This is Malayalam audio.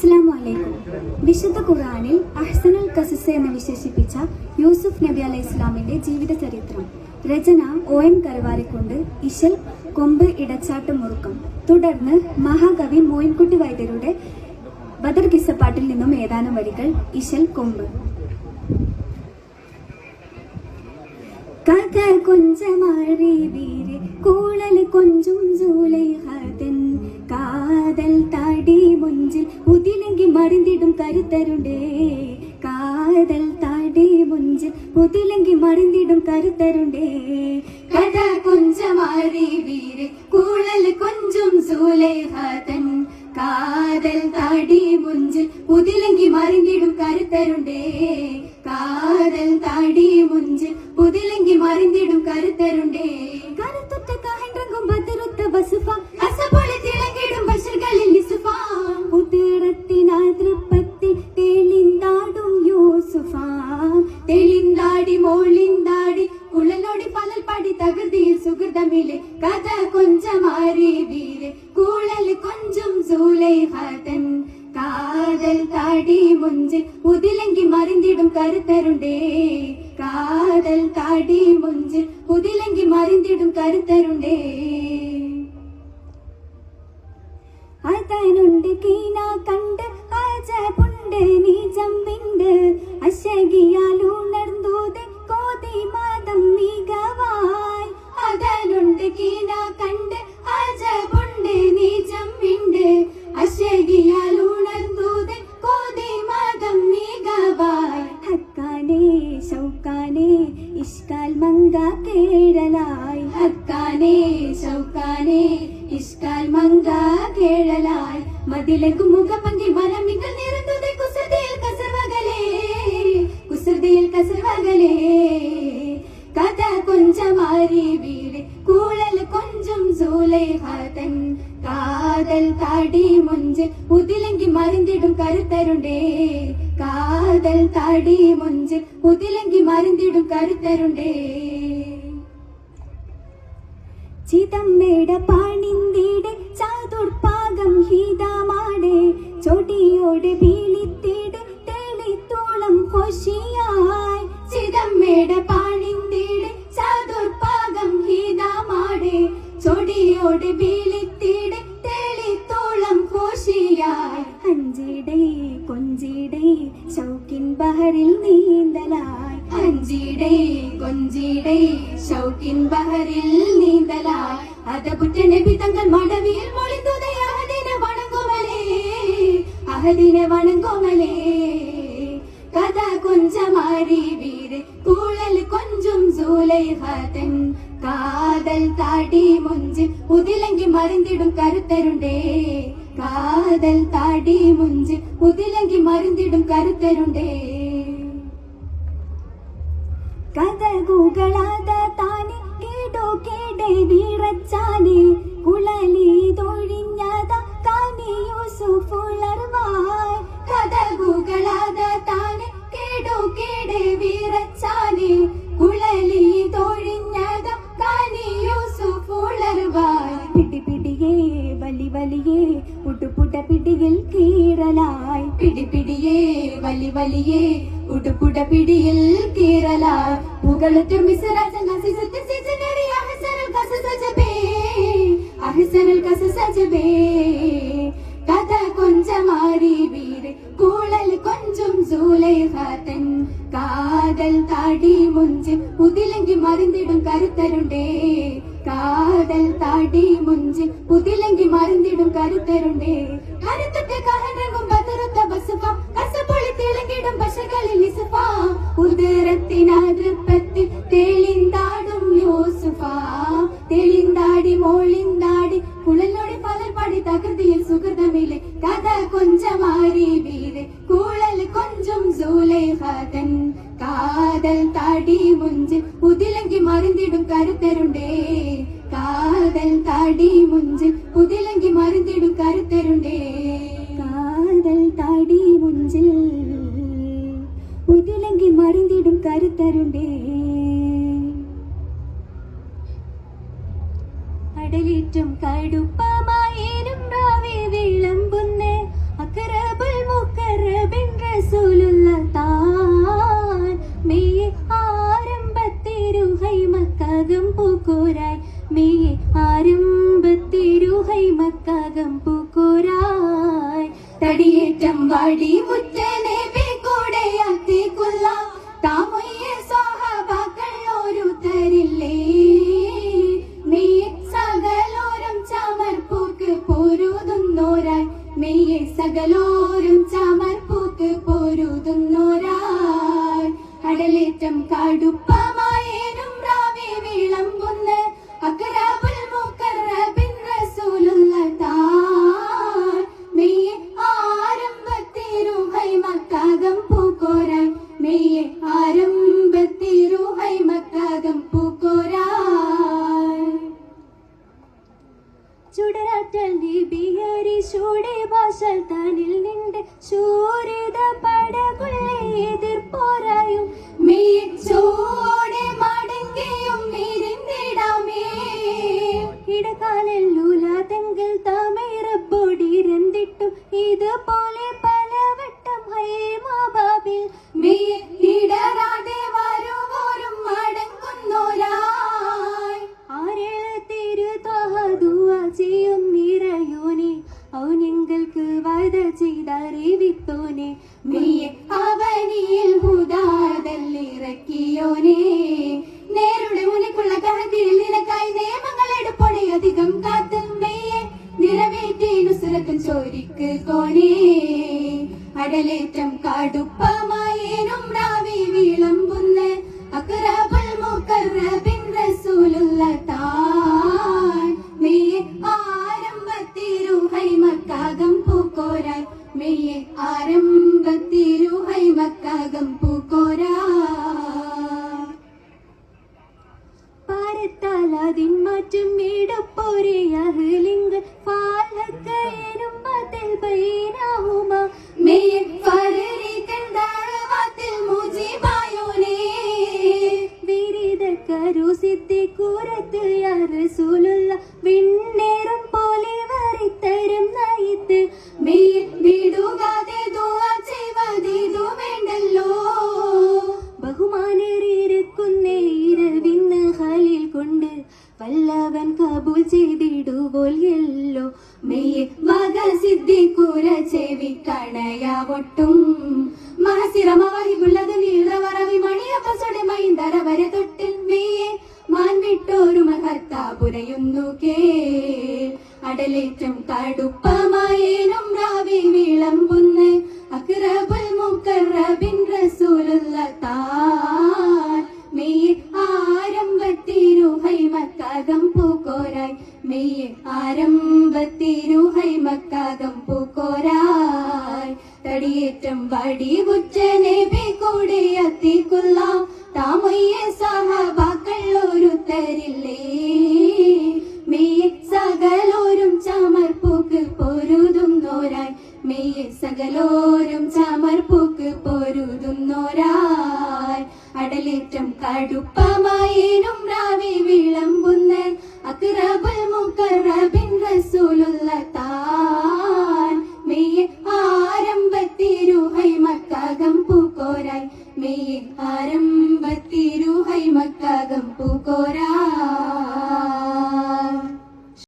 അസ്സലാമു അലൈക്കും വിശുദ്ധ ഖുർആനിൽ അഹ്സനുൽ കസസ് എന്ന് വിശേഷിപ്പിച്ച യൂസുഫ് നബി അലൈഹി ഇസ്ലാമിന്റെ ജീവിത ചരിത്രം രചന ഒ എം കരവാരിക്കൊണ്ട് ഇശൽ കൊമ്പ് ഇടച്ചാട്ട് മുറുക്കം. തുടർന്ന് മഹാകവി മോയിൻകുട്ടി വൈദ്യരുടെ ബദർ കിസപ്പാട്ടിൽ നിന്നും ഏതാനും വരികൾ ഇശൽ കൊമ്പ്. കഥ കൊഞ്ചമാഴേ വീരെ കൂളൽ കൊഞ്ചും ജൂലൈഹാതൻ കാതൽ താടി മുഞ്ചിൽ പുതിലെങ്കി മറിഞ്ഞിടും കരുത്തരുണ്ടേ. കാതൽ താടി മുഞ്ചിൽ പുതിലെങ്കി മറിഞ്ഞിടും കരുത്തരുണ്ടേ. കഥ കൊഞ്ചമാഴേ വീരെ കൂളൽ കൊഞ്ചും ജൂലൈഹാതൻ കാതൽ താടി മുഞ്ചിൽ പുതിലെങ്കി മറിഞ്ഞിടും കരുത്തരുണ്ടേ. കാതൽ കഥ കൊഞ്ചമാറിവീര് കൂഴൽ കൊഞ്ചും സൂലൈഹതൻ കാതൽ താടി മുഞ്ചിൽ പുതിലെങ്കി മറിഞ്ഞിടും കരുത്തരുണ്ടേ. കാതൽ താടി മുഞ്ചിൽ പുതിലെങ്കി മറിഞ്ഞിടും കരുത്തരുണ്ടേ. അതനുണ്ട് കീന കണ്ട് ആജപുണ്ട് നീജം വിണ്ട് അശകിയാലുണർന്നോതെ കോതി മാതം മികവാ. അതനുണ്ട് കീന കണ്ട് അജപുണ്ട് നീജമ്പിണ്ട് അശകിയാൽ ഉണർന്നൂത് കോതി മാതം മികവായി ഹക്കാനെ ശൗക്കാനെ ഇഷ്കാൽ മങ്ക കേഴലായി. ഹക്കാനെ ശൗക്കാനെ ഇഷ്കാൽ മങ്ക കേഴലായി. മതിലക്കും മുഖപങ്കി മനമികൾ നിറന്നത് കുസൃതിയിൽ കസർവകലേ കുസൃതിയിൽ കസർവകലേ. കഥ കൊഞ്ചമാരി കൂളൽ നെഞ്ചും സുലേഖതൻ കരുത്തരുണ്ടേ. കാതൽ താടി മുഞ്ച് പുതിലെങ്കി മറിഞ്ഞിടും കരുത്തരുണ്ടേ. ചിതമ്മയുടെ പണിന്തിടെ ചാതുർപ്പാകം ഹീതമാടെ ചൊടിയോട് ബീളിത്തിടെ തെളിത്തോളം കൊശിയായി. ചിതമ്മയുടെ ചൊടിയോട് വീളിത്തിടെ തെളിത്തോളം ഹോഷിയായി അഞ്ചിടേ കൊഞ്ചിടേ കാതൽ താടി മുഞ്ച് പുതിലെങ്കി മരുന്നിടും കരുത്തരുണ്ടേ. കാതൽ താടി മുഞ്ച് പുതിലെങ്കി മരുന്നിടും കരുത്തരുണ്ടേ. കഥകൂകളാത താനെ കേടോ കേടേ വീറച്ചാനെ. കുളലി തൊഴിഞ്ഞത കാനിയുസുഫുളർവായ് കഥകൂകളാത താനെ കേടോ കേടേ വീറച്ചാനെ. വലിയേ ഉടുപ്പുട പിടിയിൽ കേരള പുകളറ്റു മിസറജൻ ഹസിസത്ത് സിജനരി അഹസനൽ കസ സജബേ അഹസനൽ കസ സജബേ. കഥ കൊഞ്ചമാറി വീര് കൂളൽ കൊഞ്ചും സൂലൈഹാത്തൻ കാതൽ താടി മുഞ്ച് പുതിലെങ്കി മറിന്നിടും കരുത്തരുണ്ടേ. കാതൽ താടി മുഞ്ച് പുതിലെങ്കി മറിന്നിടും കരുത്തരുണ്ടേ. കരുത്തിട്ട് കഹനകും സുഹൃതമിലെ കഥ കൊഞ്ചമാറി വീട് കൂഴൽ കൊഞ്ചും സൂലേഹാതൻ കാതൽ താടി മുഞ്ചിൽ പുതിലങ്കി മറിഞ്ഞിടും കരുത്തരുണ്ടേ കാതൽ താടി മുഞ്ചിൽ പുതിലങ്കി മറിഞ്ഞിടും കരുത്തരുണ്ടേ കാതൽ താടി മുഞ്ചിൽ പുതിലങ്കി മറിഞ്ഞിടും കരുത്തരുണ്ടേ അടലേറ്റം കടുപ്പ തടിയേറ്റം വാടി മുറ്റനെ കൂടെ അത്തിക്കുള്ള താമൊയ്യ സ്വഹബാക്കൾ ഒരു തരില്ലേ മെയ്യെ സകലോരും ചമർപ്പൂക്ക് പോരുതുന്നോരായി മെയ്യെ സകലോരും ചമർപ്പൂക്ക് പോരുതുന്നോരായി കടലേറ്റം കടുപ്പമായേനും രാവി വിളമ്പുന്ന അക്കരാബുൽ ചൂടെ ഭാഷൽ തനിൽ നിന്റെ ശൂരിത പടകുള്ളെ എതിർപ്പോരായും. മീച്ചോടെ മടങ്ങിയും ഇരുന്നിടാമേ. ഇടകാലല്ലൂല ചെയ്തറിവിത്തോനെ മെയ്യെ അവനിയിൽ ഹുദാതല്ലിറക്കിയോനെ നേരുടെ മുനിക്കുള്ള കഹതിൽ നിനക്കായി നിയമങ്ങൾ എടുപ്പടി അധികം കാത്തും മെയ്യെ നിറവേറ്റി നുസുരത്തും ചോരിക്ക് കോനെ അടലേറ്റം കടുപ്പമായേനും രാവി വിളമ്പുന്ന. അക്രബുൽ മുക്കറബിൻ പൂക്കോരായി മെയ്യെ ആരംഭത്തിരുഹൈ മക്കാകം എല്ലോ. മെയ്യെ മക സിദ്ധിക്കൂര ചെവി കണയാവൊട്ടും മഹസിറമവഹിബുള്ളത് നീളവറവി മണിയപ്പസൊടെ മൈന്തര വരെ തൊട്ടിൽ മെയ്യെ. മാൻ വിട്ടോരു മഹത്താപുരയുന്നു കേ. അടലേറ്റം കടുപ്പമായേനും രാവി വിളമ്പുന്ന. അക്രബുൽ മുക്കറബിൻ റസൂലുള്ള താൻ മക്കാകം പൂക്കോരായി മെയ്യെ ആരംഭത്തിരുഹൈ മക്കാകം പൂക്കോരായി തടിയേറ്റം വടി ബുച്ചനെ കൂടെ അത്തിക്കുള്ള താമയ്യ സഹബാക്കൾ ഒരു রসুল্লাহ তা